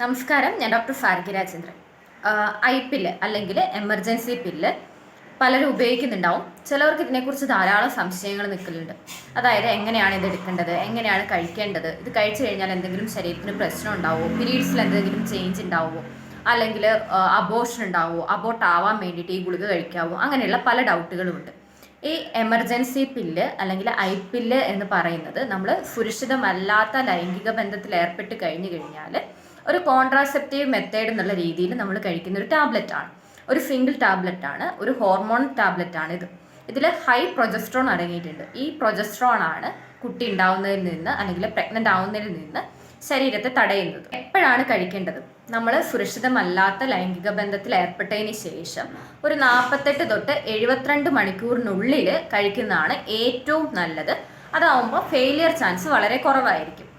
നമസ്കാരം ഞാൻ doctor Fargi Rajendran. I pill അല്ലെങ്കിൽ എമർജൻസി പില്ല് പലരും ഉപയോഗിക്കുന്നുണ്ടാവും. ചിലവർക്ക് ഇതിനെക്കുറിച്ച് ധാരാളം സംശയങ്ങൾ നിൽക്കലുണ്ട് അതായത് എങ്ങനെയാണ് ഇത് എടുക്കേണ്ടത്? എങ്ങനെയാണ് കഴിക്കേണ്ടത്? ഇത് കഴിച്ചു കഴിഞ്ഞാൽ എന്തെങ്കിലും ശരീരത്തിന് പ്രശ്നം ഉണ്ടാവുമോ? പീരീഡ്സിൽ എന്തെങ്കിലും ചേഞ്ച് ഉണ്ടാവുമോ? അല്ലെങ്കിൽ അബോഷൻ ഉണ്ടാവുമോ? അബോട്ട് ആവാൻ വേണ്ടിയിട്ട് ഈ ഗുളിക കഴിക്കാവോ? അങ്ങനെയുള്ള പല ഡൗട്ടുകളുമുണ്ട് ഈ എമർജൻസി പില്ല് അല്ലെങ്കിൽ ഐ പില്ല് എന്ന് പറയുന്നത് നമ്മൾ സുരക്ഷിതമല്ലാത്ത ലൈംഗിക ബന്ധത്തിൽ ഏർപ്പെട്ട് കഴിഞ്ഞു കഴിഞ്ഞാൽ ഒരു കോൺട്രാസെപ്റ്റീവ് മെത്തേഡ് എന്നുള്ള രീതിയിൽ നമ്മൾ കഴിക്കുന്ന ഒരു ടാബ്ലറ്റ് ആണ്. ഒരു സിംഗിൾ ടാബ്ലറ്റ് ആണ് ഒരു ഹോർമോൺ ടാബ്ലറ്റ് ആണ് ഇത്. ഇതിൽ ഹൈ പ്രൊജസ്ട്രോൺ അടങ്ങിയിട്ടുണ്ട്. ഈ പ്രൊജസ്ട്രോൺ ആണ് കുട്ടി ഉണ്ടാവുന്നതിൽ നിന്ന് അല്ലെങ്കിൽ പ്രഗ്നന്റ് ആവുന്നതിൽ നിന്ന് ശരീരത്തെ തടയുന്നത്. എപ്പോഴാണ് കഴിക്കേണ്ടത്? നമ്മൾ സുരക്ഷിതമല്ലാത്ത ലൈംഗിക ബന്ധത്തിൽ ഏർപ്പെട്ടതിന് ശേഷം ഒരു നാൽപ്പത്തെട്ട് തൊട്ട് എഴുപത്തിരണ്ട് മണിക്കൂറിനുള്ളിൽ കഴിക്കുന്നതാണ് ഏറ്റവും നല്ലത്. അതാവുമ്പോൾ ഫെയിലിയർ ചാൻസ് വളരെ കുറവായിരിക്കും.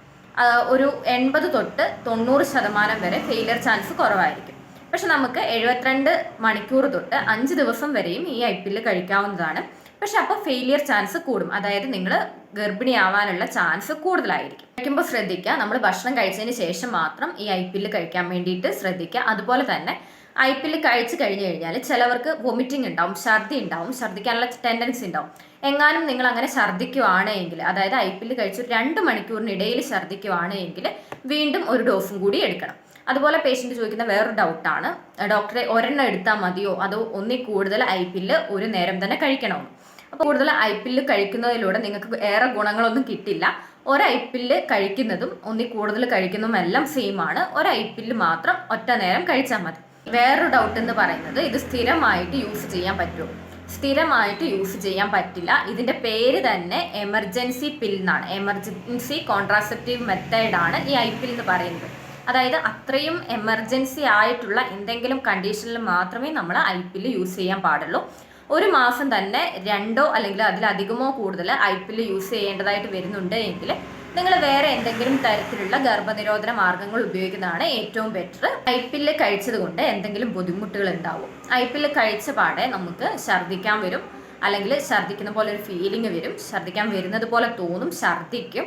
ഒരു എൺപത് തൊട്ട് തൊണ്ണൂറ് ശതമാനം വരെ ഫെയിലിയർ ചാൻസ് കുറവായിരിക്കും. പക്ഷെ നമുക്ക് എഴുപത്തിരണ്ട് മണിക്കൂർ തൊട്ട് അഞ്ച് ദിവസം വരെയും ഈ ഐ പി എൽ കഴിക്കാവുന്നതാണ്. പക്ഷെ അപ്പോൾ ഫെയിലിയർ ചാൻസ് കൂടും. അതായത് നിങ്ങൾ ഗർഭിണിയാവാനുള്ള ചാൻസ് കൂടുതലായിരിക്കും. കഴിക്കുമ്പോൾ ശ്രദ്ധിക്കുക. നമ്മൾ ഭക്ഷണം കഴിച്ചതിന് ശേഷം മാത്രം ഈ ഐ പി എൽ കഴിക്കാൻ വേണ്ടിയിട്ട് ശ്രദ്ധിക്കുക. അതുപോലെ തന്നെ ഐ പി എൽ കഴിച്ച് കഴിഞ്ഞു കഴിഞ്ഞാൽ ചിലവർക്ക് വൊമിറ്റിംഗ് ഉണ്ടാവും ഛർദി ഉണ്ടാവും ഛർദിക്കാനുള്ള ടെൻഡൻസി ഉണ്ടാവും. എങ്ങാനും നിങ്ങൾ അങ്ങനെ ഛർദിക്കുവാണെങ്കിൽ അതായത് ഐ പി എൽ കഴിച്ച് രണ്ട് മണിക്കൂറിനിടയിൽ ഛർദ്ദിക്കുവാണ് എങ്കിൽ വീണ്ടും ഒരു ഡോസും കൂടി എടുക്കണം. അതുപോലെ പേഷ്യന്റ് ചോദിക്കുന്ന വേറൊരു ഡൗട്ടാണ് ഡോക്ടറെ ഒരെണ്ണം എടുത്താൽ മതിയോ? അതോ ഒന്നിൽ കൂടുതൽ ഐ പില്ല് ഒരു നേരം തന്നെ കഴിക്കണോ? അപ്പോൾ കൂടുതൽ ഐ പില്ല് കഴിക്കുന്നതിലൂടെ നിങ്ങൾക്ക് ഏറെ ഗുണങ്ങളൊന്നും കിട്ടില്ല. ഒരു ഐ പില്ല് കഴിക്കുന്നതും ഒന്നിൽ കൂടുതൽ കഴിക്കുന്നതും എല്ലാം സെയിം ആണ്. ഒരു ഐ പില്ല് മാത്രം ഒറ്റ നേരം കഴിച്ചാൽ മതി. വേറൊരു ഡൗട്ട് എന്ന് പറയുന്നത് ഇത് സ്ഥിരമായിട്ട് യൂസ് ചെയ്യാൻ പറ്റുമോ? സ്ഥിരമായിട്ട് യൂസ് ചെയ്യാൻ പറ്റില്ല. ഇതിന്റെ പേര് തന്നെ എമർജൻസി പിൽ എന്നാണ്. എമർജൻസി കോൺട്രാസെപ്റ്റീവ് മെത്തേഡ് ആണ് ഈ ഐ പിൽ എന്ന് പറയുന്നത്. അതായത് അത്രയും എമർജൻസി ആയിട്ടുള്ള എന്തെങ്കിലും കണ്ടീഷനിൽ മാത്രമേ നമ്മൾ ഐ പിൽ യൂസ് ചെയ്യാൻ പാടുള്ളൂ. ഒരു മാസം തന്നെ രണ്ടോ അല്ലെങ്കിൽ അതിലധികമോ കൂടുതൽ ഐ പിൽ യൂസ് ചെയ്യേണ്ടതായിട്ട് വരുന്നുണ്ട് എങ്കിൽ നിങ്ങൾ വേറെ എന്തെങ്കിലും തരത്തിലുള്ള ഗർഭനിരോധന മാർഗങ്ങൾ ഉപയോഗിക്കുന്നതാണ് ഏറ്റവും ബെറ്റർ ഐ പില്ല് കഴിച്ചത് കൊണ്ട് എന്തെങ്കിലും ബുദ്ധിമുട്ടുകൾ ഉണ്ടാവും. ഐ പില്ല് കഴിച്ച പാടെ നമുക്ക് ഛർദ്ദിക്കാൻ വരും. അല്ലെങ്കിൽ ഛർദ്ദിക്കുന്ന പോലെ ഒരു ഫീലിംഗ് വരും. ഛർദ്ദിക്കാൻ വരുന്നത് പോലെ തോന്നും. ഛർദ്ദിക്കും.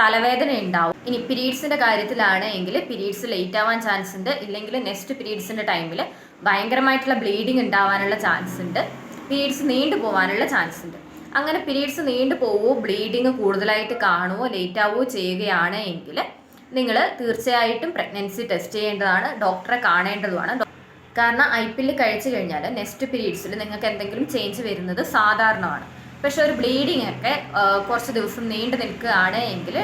തലവേദന ഉണ്ടാവും. ഇനി പീരീഡ്സിന്റെ കാര്യത്തിലാണ് എങ്കിൽ പീരീഡ്സ് ലേറ്റ് ആവാൻ ചാൻസ് ഉണ്ട്. ഇല്ലെങ്കിൽ നെക്സ്റ്റ് പീരീഡ്സിന്റെ ടൈമിൽ ഭയങ്കരമായിട്ടുള്ള ബ്ലീഡിങ് ഉണ്ടാവാനുള്ള ചാൻസ് ഉണ്ട്. പീരീഡ്സ് നീണ്ടു പോകാനുള്ള ചാൻസ് ഉണ്ട്. അങ്ങനെ പീരീഡ്സ് നീണ്ടു പോവോ ബ്ലീഡിങ് കൂടുതലായിട്ട് കാണുവോ ലേറ്റ് ആവുകയോ ചെയ്യുകയാണ് എങ്കിൽ നിങ്ങൾ തീർച്ചയായിട്ടും പ്രഗ്നൻസി ടെസ്റ്റ് ചെയ്യേണ്ടതാണ് ഡോക്ടറെ കാണേണ്ടതുമാണ്. കാരണം ഐ പില്ല് കഴിച്ചു കഴിഞ്ഞാൽ നെക്സ്റ്റ് പീരീഡ്സിൽ നിങ്ങൾക്ക് എന്തെങ്കിലും ചേഞ്ച് വരുന്നത് സാധാരണമാണ്. പക്ഷെ ഒരു ബ്ലീഡിംഗ് ഒക്കെ കുറച്ച് ദിവസം നീണ്ടു നിൽക്കുകയാണ് എങ്കിൽ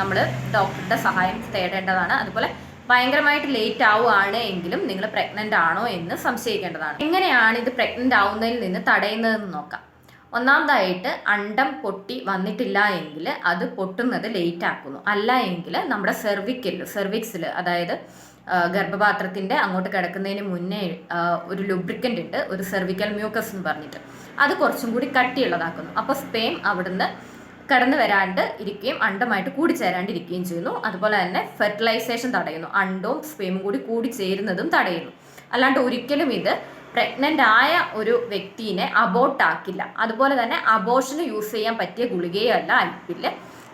നമ്മൾ ഡോക്ടറുടെ സഹായം തേടേണ്ടതാണ്. അതുപോലെ ഭയങ്കരമായിട്ട് ലേറ്റ് ആവുകയാണ് എങ്കിലും നിങ്ങൾ പ്രഗ്നന്റ് ആണോ എന്ന് സംശയിക്കേണ്ടതാണ്. എങ്ങനെയാണ് ഇത് പ്രഗ്നന്റ് ആവുന്നതിൽ നിന്ന് തടയുന്നതെന്ന് നോക്കാം. ഒന്നാമതായിട്ട് അണ്ടം പൊട്ടി വന്നിട്ടില്ല എങ്കിൽ അത് പൊട്ടുന്നത് ലേറ്റ് ആക്കുന്നു. അല്ല എങ്കിൽ നമ്മുടെ സെർവിക്കിൽ സെർവിക്സിൽ അതായത് ഗർഭപാത്രത്തിന്റെ അങ്ങോട്ട് കിടക്കുന്നതിന് മുന്നേ ഒരു ലുബ്രിക്കന്റ് ഉണ്ട് ഒരു സെർവിക്കൽ മ്യൂക്കസ് എന്ന് പറഞ്ഞിട്ട്. അത് കുറച്ചും കൂടി കട്ടിയുള്ളതാക്കുന്നു. അപ്പോൾ സ്പേം അവിടുന്ന് കടന്നു വരാണ്ട് ഇരിക്കുകയും അണ്ടമായിട്ട് കൂടിച്ചേരാണ്ടിരിക്കുകയും ചെയ്യുന്നു. അതുപോലെ തന്നെ ഫെർട്ടിലൈസേഷൻ തടയുന്നു. അണ്ടവും സ്പേമും കൂടി കൂടിച്ചേരുന്നതും തടയുന്നു. അല്ലാണ്ട് ഒരിക്കലും ഇത് പ്രഗ്നന്റ് ആയ ഒരു വ്യക്തിനെ അബോട്ട് ആക്കില്ല. അതുപോലെ തന്നെ അബോഷന് യൂസ് ചെയ്യാൻ പറ്റിയ ഗുളികയല്ല ഐപ്പിൽ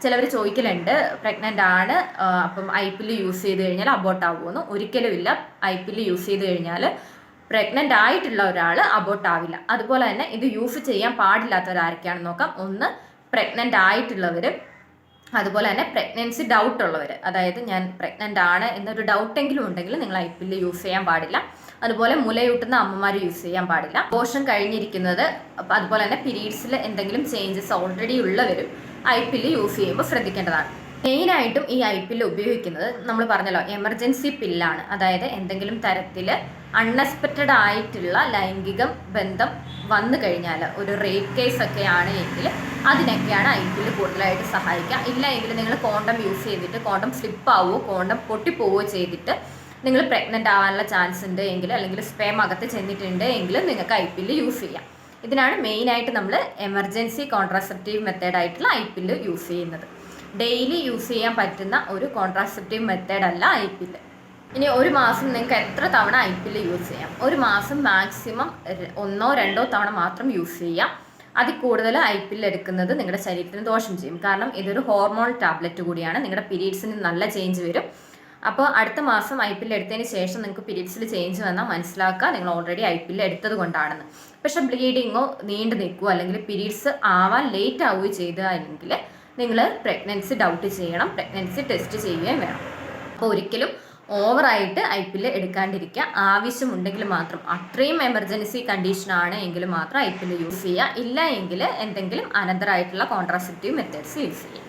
ചിലവർ ചോദിക്കലുണ്ട് പ്രഗ്നന്റ് ആണ് അപ്പം അപ്പം ഐപ്പിൽ യൂസ് ചെയ്ത് കഴിഞ്ഞാൽ അബോട്ട് ആവുമെന്ന്. ഒരിക്കലും ഇല്ല. ഐ ഐപ്പിൽ യൂസ് ചെയ്ത് കഴിഞ്ഞാൽ പ്രഗ്നന്റ് ആയിട്ടുള്ള ഒരാൾ അബോട്ട് ആവില്ല. അതുപോലെ തന്നെ ഇത് യൂസ് ചെയ്യാൻ പാടില്ലാത്തവരാരൊക്കെയാണെന്ന് നോക്കാം. ഒന്ന് പ്രഗ്നന്റ് ആയിട്ടുള്ളവർ അതുപോലെ തന്നെ പ്രഗ്നൻസി ഡൗട്ട് ഉള്ളവർ അതായത് ഞാൻ പ്രഗ്നന്റ് ആണ് എന്നൊരു ഡൗട്ടെങ്കിലും ഉണ്ടെങ്കിൽ നിങ്ങൾ ഐ പില്ല് യൂസ് ചെയ്യാൻ പാടില്ല. അതുപോലെ മുലയൂട്ടുന്ന അമ്മമാർ യൂസ് ചെയ്യാൻ പാടില്ല. പോഷൻ കഴിഞ്ഞിരിക്കുന്നത് അതുപോലെ തന്നെ പീരീഡ്സിൽ എന്തെങ്കിലും ചേഞ്ചസ് ഓൾറെഡി ഉള്ളവരും ഐ പില്ല് യൂസ് ചെയ്യുമ്പോൾ ശ്രദ്ധിക്കേണ്ടതാണ്. മെയിനായിട്ടും ഈ ഐ പില്ല് ഉപയോഗിക്കുന്നത് നമ്മൾ പറഞ്ഞല്ലോ എമർജൻസി പില്ലാണ് അതായത് എന്തെങ്കിലും തരത്തിൽ അൺഎക്സ്പെക്റ്റഡ് ആയിട്ടുള്ള ലൈംഗിക ബന്ധം വന്നു കഴിഞ്ഞാൽ ഒരു റേപ്പ് കേസ് ഒക്കെ ആണ് എങ്കിൽ അതിനൊക്കെയാണ് ഐ പില്ല് കൂടുതലായിട്ട് സഹായിക്കുക. ഇല്ല എങ്കിൽ നിങ്ങൾ കോണ്ടം യൂസ് ചെയ്തിട്ട് കോണ്ടം സ്ലിപ്പ് ആവുകയോ കോണ്ടം പൊട്ടിപ്പോവുകയോ ചെയ്തിട്ട് നിങ്ങൾ പ്രഗ്നന്റ് ആവാനുള്ള ചാൻസ് ഉണ്ട് എങ്കിൽ അല്ലെങ്കിൽ സ്പേം അകത്ത് ചെന്നിട്ടുണ്ട് എങ്കിൽ നിങ്ങൾക്ക് ഐ പില്ല് യൂസ് ചെയ്യാം. ഇതിനാണ് മെയിനായിട്ട് നമ്മൾ എമർജൻസി കോൺട്രാസെപ്റ്റീവ് മെത്തേഡായിട്ടുള്ള ഐ പില്ല് യൂസ് ചെയ്യുന്നത്. ഡെയിലി യൂസ് ചെയ്യാൻ പറ്റുന്ന ഒരു കോൺട്രാസെപ്റ്റീവ് മെത്തേഡ് അല്ല ഐ പില്ല് ഇനി ഒരു മാസം നിങ്ങൾക്ക് എത്ര തവണ ഐ പില്ല് യൂസ് ചെയ്യാം? ഒരു മാസം മാക്സിമം ഒന്നോ രണ്ടോ തവണ മാത്രം യൂസ് ചെയ്യാം. അതിൽ കൂടുതൽ ഐ പില്ല് എടുക്കുന്നത് നിങ്ങളുടെ ശരീരത്തിന് ദോഷം ചെയ്യും. കാരണം ഇതൊരു ഹോർമോൺ ടാബ്ലറ്റ് കൂടിയാണ്. നിങ്ങളുടെ പീരീഡ്സിന് നല്ല ചേഞ്ച് വരും. അപ്പോൾ അടുത്ത മാസം ഐ പി എൽ എടുത്തതിന് ശേഷം നിങ്ങൾക്ക് പീരീഡ്സിൽ ചേഞ്ച് വന്നാൽ മനസ്സിലാക്കുക നിങ്ങൾ ഓൾറെഡി ഐ പി എൽ എടുത്തത് കൊണ്ടാണെന്ന്. പക്ഷേ ബ്ലീഡിങ്ങോ നീണ്ടു നിൽക്കുകയോ അല്ലെങ്കിൽ പിരീഡ്സ് ആവാൻ ലേറ്റ് ആവുകയോ ചെയ്തെങ്കിൽ നിങ്ങൾ പ്രഗ്നൻസി ഡൗട്ട് ചെയ്യണം പ്രഗ്നൻസി ടെസ്റ്റ് ചെയ്യുകയും വേണം. അപ്പോൾ ഒരിക്കലും ഓവറായിട്ട് ഐ പി എൽ എടുക്കാണ്ടിരിക്കുക. ആവശ്യമുണ്ടെങ്കിൽ മാത്രം അത്രയും എമർജൻസി കണ്ടീഷൻ ആണ് എങ്കിൽ മാത്രം ഐ പി എൽ യൂസ് ചെയ്യുക. ഇല്ല എങ്കിൽ എന്തെങ്കിലും അനന്തരമായിട്ടുള്ള കോൺട്രാസെപ്റ്റീവ് മെത്തേഡ്സ് യൂസ് ചെയ്യുക.